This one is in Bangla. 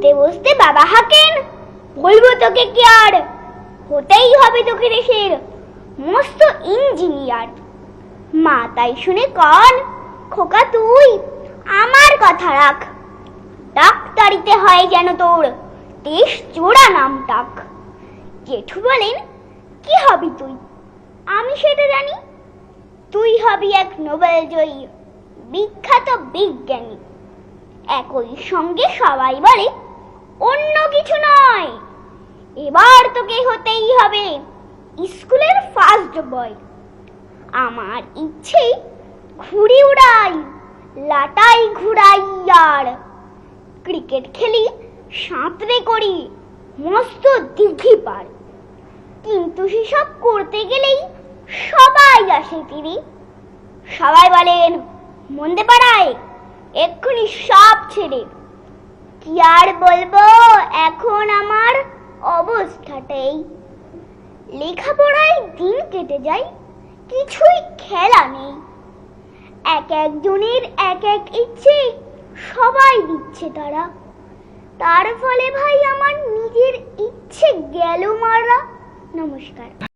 পড়তে বসতে বাবা হাকেন। বলব তোকে কি আর? হতেই হবে তোকে দেশের। মস্ত ইঞ্জিনিয়ার। মা তাই শুনে কন, খোকা তুই, আমার কথা রাখ। ডাক্তারিতে হয় যেন তোর, দেশ চোরা নাম ডাক। জেঠু বলেন, কি হবি তুই? আমি সেটা জানি। তুই হবি এক নোবেল জয়ী বিখ্যাত বিজ্ঞানী। একই সঙ্গে সবাই বলে অন্য কিছু নয়। এবার তোকে হতেই হবে। স্কুলের ফার্স্ট বয় আমার ইচ্ছে ঘুড়ি উড়াই, লাটাই ঘুরাই আর ক্রিকেট খেলি, সাঁতরে করি, মস্ত দিঘি পার। কিন্তু সেসব করতে গেলেই সবাই আসে তিনি সবাই বলেন মন্দে পাড়ায় এক্ষুনি সব ছেড়ে। কি আর বলব? এখন আমার অবস্থাটাই। লেখাপড়ায় দিন কেটে যায়, কিছুই খেলা নেই। এক একজনের এক এক ইচ্ছে, সবাই দিচ্ছে তারা। তার ফলে ভাই, আমার নিজের ইচ্ছে গেল মারা নমস্কার।